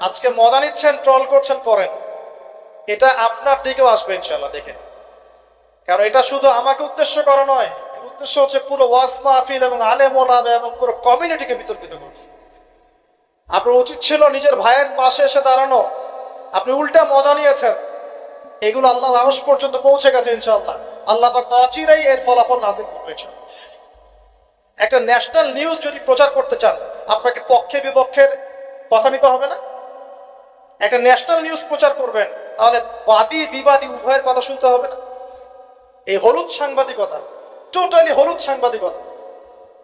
আজকে মজা নিচ্ছেন ট্রল করছেন, করেন। এটা আপনার দিকেও আসবে ইনশাল্লাহ দেখেন কারণ এটা শুধু আমাকে উদ্দেশ্য করা নয় উদ্দেশ্য হচ্ছে পুরো ওয়াস মাহফিল এবং আলে ওলামা এবং পুরো কমিউনিটিকে বিতর্কিত করা। আপনার উচিত ছিল নিজের ভাইয়ের পাশে এসে দাঁড়ানো। আপনি উল্টা মজা নিয়েছেন। এগুলো আল্লাহ আরস পর্যন্ত পৌঁছে গেছে, ইনশাআল্লাহ। আল্লাহ পাক অচিরেই এর ফলাফল নাজিল করেছেন একটা ন্যাশনাল নিউজ যদি প্রচার করতে চান, আপনাকে পক্ষে বিপক্ষের কথা নিতে হবে না? একটা ন্যাশনাল নিউজ প্রচার করবেন, তাহলে বাদী বিবাদী উভয়ের কথা শুনতে হবে না। এই হলুদ সাংবাদিকতা টোটালি হলুদ সাংবাদিকতা।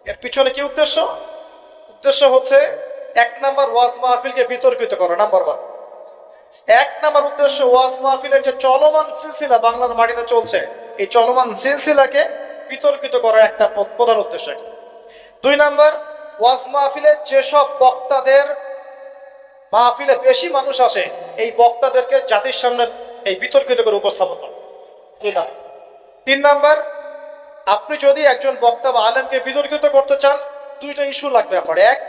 এর পিছনে কি উদ্দেশ্য? উদ্দেশ্য হচ্ছে এক নাম্বার ওয়াজ মাহফিলকে বিতর্কিত করা, নাম্বার ওয়ান এক নাম্বার উদ্দেশ্য ওয়াজ মাহফিলের যে চলমান সিলসিলা বাংলার মাটিতে চলছে, এই চলমান সিলসিলাকে বিতর্কিত করার একটা প্রধান উদ্দেশ্য। দুই নাম্বার, ওয়াজ মাহফিলে যেসব বক্তাদের মাহফিলে বেশি মানুষ আসে, এই বক্তাদেরকে জাতির সামনে এই বিতর্কিত করে উপস্থাপন করা। দুই তিন নাম্বার, আপনি যদি একজন বক্তা বা আলেমকে বিতর্কিত করতে চান, দুইটা ইস্যু লাগবে আপনার। এক,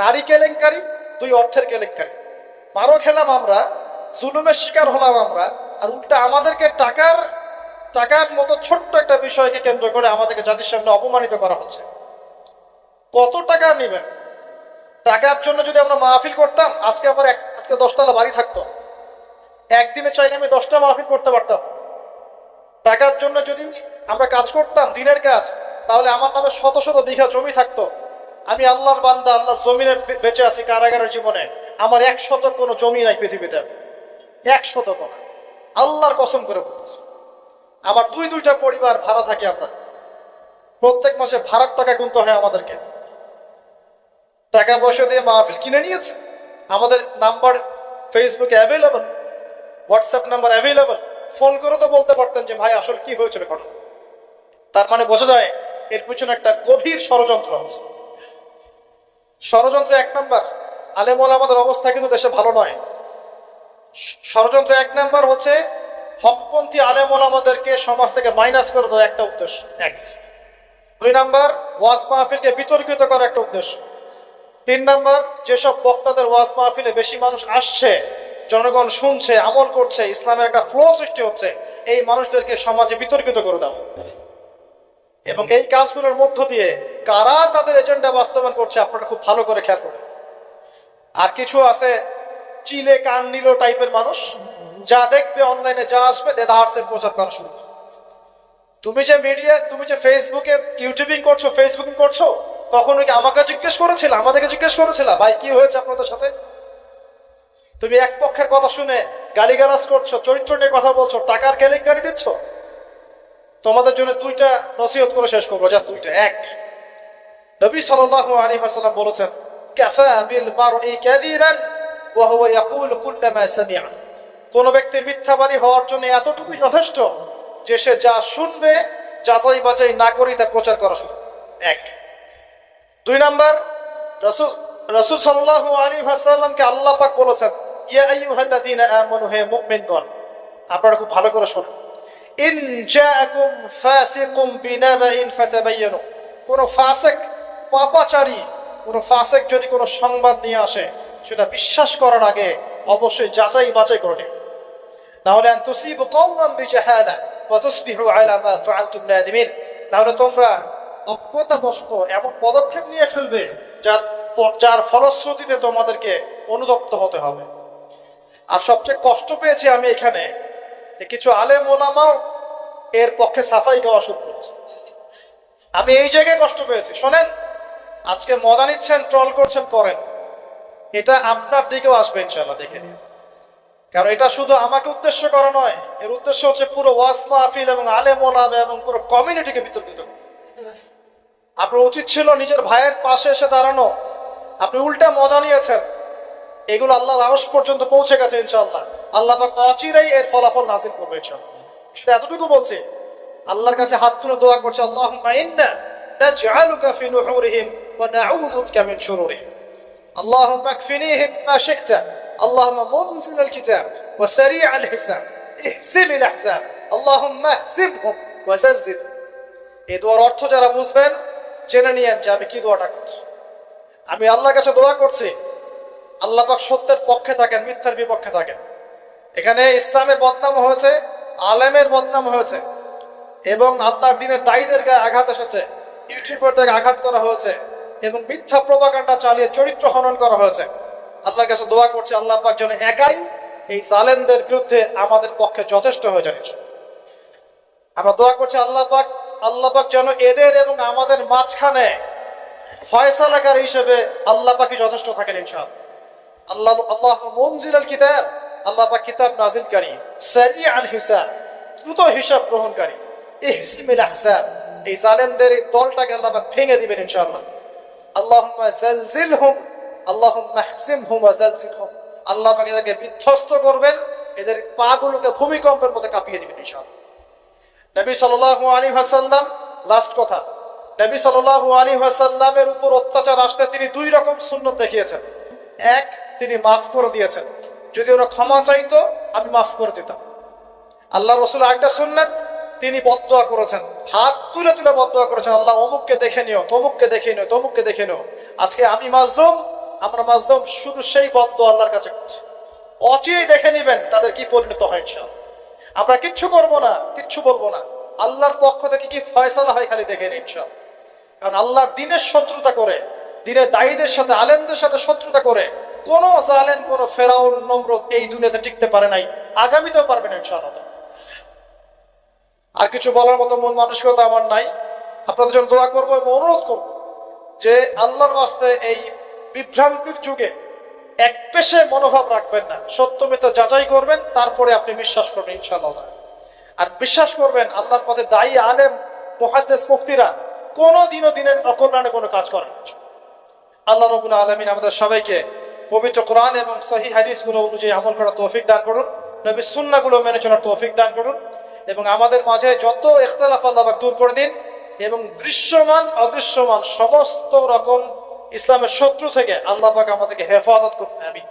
নারী কেলেঙ্কারি, দুই, অর্থের কেলেঙ্কারি। মারো খেলাম আমরা, জুলুমের শিকার হলাম আমরা, আর উল্টা আমাদেরকে টাকার টাকার মতো ছোট্ট একটা বিষয়কে কেন্দ্র করে আমাদেরকে জাতির সামনে অপমানিত করা হচ্ছে। কত টাকা নেবেন? টাকার জন্য যদি আমরা মাহফিল করতাম, আজকে আমার এক আজকে দশতলা বাড়ি থাকতো। একদিনে চাইলে আমি দশটা মাহফিল করতে পারতাম। টাকার জন্য যদি আমরা কাজ করতাম, দিনের কাজ, তাহলে আমার নামে শত শত বিঘা জমি থাকতো। আমি আল্লাহর বান্দা, আল্লাহর জমিনে বেঁচে আছি কারাগারের জীবনে। আমার এক শত কোনো জমি নাই পৃথিবীতে। এক শত কোনো আল্লাহর কসম করে বলতেছি। আমার দুই দুইটা পরিবার ভাড়া থাকে আমরা। প্রত্যেক মাসে ভাড়ার টাকা গুনতে হয় আমাদেরকে। টাকা পয়সা দিয়ে মাহফিল কিনে নিয়েছে। আমাদের নাম্বার ফেসবুকে available WhatsApp number available phone করে তো বলতে পারতেন যে, ভাই, আসলে কি হয়েছিল ঘটনা? তার মানে বোঝা যায়, এর পিছনে একটা গভীর ষড়যন্ত্র আছে। ষড়যন্ত্র এক নাম্বার। আলেমল আমাদের অবস্থা কিন্তু দেশে ভালো নয়। ষড়যন্ত্র এক নাম্বার হচ্ছে, হকপন্থী আলেমল আমাদেরকে সমাজ থেকে মাইনাস করে দেওয়া একটা উদ্দেশ্য। এক। দুই নাম্বার, ওয়াজ মাহফিলকে বিতর্কিত করার একটা উদ্দেশ্য। তিন নম্বর, যেসব বক্তাদের ওয়াজ মাহফিলে বেশি মানুষ আসছে, জনগণ শুনছে, আমল করছে, ইসলামের একটা ফ্লো সৃষ্টি হচ্ছে, এই মানুষদেরকে সমাজে বিতর্কিত করে দাও এবং এই কাজগুলোর মধ্য দিয়ে কারা তাদের এজেন্ডা বাস্তবায়ন করছে, আপনারা খুব ভালো করে খেয়াল করুন আর কিছু আছে চিলে কান নিল টাইপের মানুষ, যা দেখবে অনলাইনে যা আসবে দেদাহার্সের প্রচার করা শুরু। তুমি যে মিডিয়া তুমি যে ফেসবুকে ইউটিউবিং করছ ফেসবুকিং করছ কখনো কি আমাকে জিজ্ঞেস করেছিল? আমাদেরকে জিজ্ঞেস করেছিল? ভাই, কি হয়েছে আপনাদের সাথে? তুমি এক পক্ষের কথা শুনে গালিগালাজ করছ, চরিত্র নিয়ে কথা বলছো, টাকার কেলেঙ্কারি দিচ্ছ? তোমাদের জন্য দুইটা নসিহত করে শেষ করব, জাস্ট দুইটা। এক, নবী সাল্লাল্লাহু আলাইহি ওয়াসাল্লাম বলেছেন, কাফা বিল মারই কাযিবান ওয়া হুয়া ইয়াকুলু কুল্লামা সামি'a কোন ব্যক্তির মিথ্যাবাদী হওয়ার জন্য এতটুকুই যথেষ্ট যে সে যা শুনবে যাচাই বাছাই না করেই তা প্রচার করা শুরু এক দুই নাম্বার, রসুল রসুল সাল্লাল্লাহু আলাইহি ওয়াসাল্লামকে আল্লাহ পাক বলেছেন, ইয়া আইয়ুহাল্লাযীনা আমানু, হে মুমিনগণ, আপনারা খুব ভালো করে শুনুন। ইন জাআকুম ফাসিকুম বিনাবাইন ফাতাবায়ানু কোন ফাসিক, পাপাচারী, কোন ফাসিক যদি কোনো সংবাদ নিয়ে আসে, সেটা বিশ্বাস করার আগে অবশ্যই যাচাই বাছাই করে নাহলে আন তুসিবু কওমান বিজাহালা ওয়া তুসবিহু আলা মা ফাআলতুম নাদিমিন। নাহলে তোমরা অজ্ঞতাবশত এমন পদক্ষেপ নিয়ে ফেলবে, যার যার ফলশ্রুতিতে তোমাদেরকে অনুদপ্ত হতে হবে। আর সবচেয়ে কষ্ট পেয়েছি আমি এখানে কিছু আলে মোনামাও এর পক্ষে সাফাই গাওয়া শুরু করছে। আমি এই জায়গায় কষ্ট পেয়েছি। শোনেন, আজকে মজা নিচ্ছেন, ট্রল করছেন, করেন। এটা আপনার দিকেও আসবে ইনশাল্লাহ দেখে নিন। কারণ এটা শুধু আমাকে উদ্দেশ্য করা নয়, এর উদ্দেশ্য হচ্ছে পুরো ওয়াস মাহফিল এবং আলেম ওলামা এবং পুরো কমিউনিটিকে বিতর্কিত। আপনার উচিত ছিল নিজের ভাইয়ের পাশে এসে দাঁড়ানো আপনি উল্টা মজা নিয়েছেন এগুলো আল্লাহ আরস পর্যন্ত পৌঁছে গেছে ইনশাআল্লাহ আল্লাহ পাক অচিরেই এর ফলাফল নাজিল করবে ইনশাআল্লাহ সেটা এতটুকু বলছে আল্লাহর কাছে হাত তুলে দোয়া করছে আল্লাহুম্মা ইন্না নাজআলুকা ফি নুহুরিহিম ওয়া নাউযু বিকা মিন শুরুরিহিম اللهم اكفنيهم ما شئت اللهم منزل الكتاب وسريع الحساب اهزم الاحزاب اللهم اهزمهم وزلزل এই দোয়ার অর্থ যারা বুঝবেন জেনে নিয়েন যে আমি কি দোয়াটা করছি। আমি আল্লাহর কাছে দোয়া করছি, আল্লাহ পাক সত্যের পক্ষে থাকেন, মিথ্যার বিপক্ষে থাকেন। এখানে ইসলামের বদনাম হয়েছে, আলেমের বদনাম হয়েছে, এবং আল্লাহর দিনের দায়ীদের গায়ে আঘাত এসেছে ইউটিউবারদেরকে আঘাত করা হয়েছে, এবং মিথ্যা প্রবাকাণ্ডা চালিয়ে চরিত্র হনন করা হয়েছে। আল্লাহর কাছে দোয়া করছে, আল্লাহ পাক যেন একাই এই জালেমদের বিরুদ্ধে আমাদের পক্ষে যথেষ্ট হয়ে যাচ্ছে আমরা দোয়া করছি, আল্লাহ পাক আল্লাহ পাক যেন এদের এবং আমাদের মাঝখানে ফয়সালাকার হিসেবে আল্লাহ পাকি যথেষ্ট থাকেন ইনশাল আল্লাহ আল্লাহ মনজিল আল কিতাব, আল্লাহ পাক কিতাব নাজিলকারী সাজি আল হিসাব, দ্রুত হিসাব গ্রহণকারী, ইহসিমিল আহসাব, এই জালেমদের এই দলটাকে আল্লাহ পাক ভেঙে দিবেন ইনশাআল্লাহ। আল্লাহুম্মা জালজিলহুম, আল্লাহুম্মা হসিমহুম ওয়া জালজিলহুম। আল্লাহ পাক এদেরকে বিধ্বস্ত করবেন, এদের পাগুলোকে ভূমিকম্পের মতো কাঁপিয়ে দিবেন ইনশাআল্লাহ। নবী সাল্লাল্লাহু আলাইহি ওয়াসাল্লাম লাস্ট কথা, নবী সাল্লাল্লাহু আলাইহি ওয়াসাল্লামের উপর অত্যাচার আসলে তিনি দুই রকম সুন্নত দেখিয়েছেন। এক, তিনি মাফ করে দিয়েছেন। যদি ওরা ক্ষমা চাইতো, আমি মাফ করে দিতাম। আল্লাহ রসুল একটা সুন্নাত, তিনি বদোয়া করেছেন। হাত তুলে তুলে বদোয়া করেছেন। আল্লাহ অমুককে দেখে নিও, তমুককে দেখে নিও, তমুককে দেখে নিও। আজকে আমি মাজলুম, আমরা মাজলুম শুধু সেই বদোয়া আল্লাহর কাছে করছি। অচিরেই দেখে নিবেন তাদের কি পরিণত হয় ইনশাআল্লাহ। আমরা কিচ্ছু করব না, কিচ্ছু বলব না। আল্লাহর পক্ষ থেকে কি ফয়সালা হয় খালি দেখে সব। কারণ আল্লাহর দিনের শত্রুতা করে, দিনের দায়ীদের সাথে, আলেমদের সাথে শত্রুতা করে, কোন জালেম, কোন ফেরাউন, নমরুদ এই দুনিয়াতে টিকতে পারে নাই, আগামীতেও পারবে না ইনশাআল্লাহ। আর কিছু বলার মতো মন মানসিকতা আমার নাই। আপনাদের জন্য দোয়া করব এবং অনুরোধ করব যে আল্লাহর বাস্তে এই বিভ্রান্তির যুগে এক পেশে মনোভাব রাখবেন না। সত্য সত্যমিত যাচাই করবেন, তারপরে আপনি বিশ্বাস করবেন ইনশাআল্লাহ। আর বিশ্বাস করবেন, আল্লাহর পথে দায়ী আলেম মহাদ্দেশ মুফতিরা কোনো দিনও দিনের অকল্যাণে কোনো কাজ করেন আল্লাহ রবুল আলমিন আমাদের সবাইকে পবিত্র কোরআন এবং সহি হাদিসগুলো অনুযায়ী আমল করার তৌফিক দান করুন নবী সুন্নাগুলো মেনে চলার তৌফিক দান করুন এবং আমাদের মাঝে যত ইখতলাফ আল্লাহ দূর করে দিন এবং দৃশ্যমান, অদৃশ্যমান সমস্ত রকম ইসলামের শত্রু থেকে আল্লাহ পাক আমাদেরকে হেফাজত করতে আমি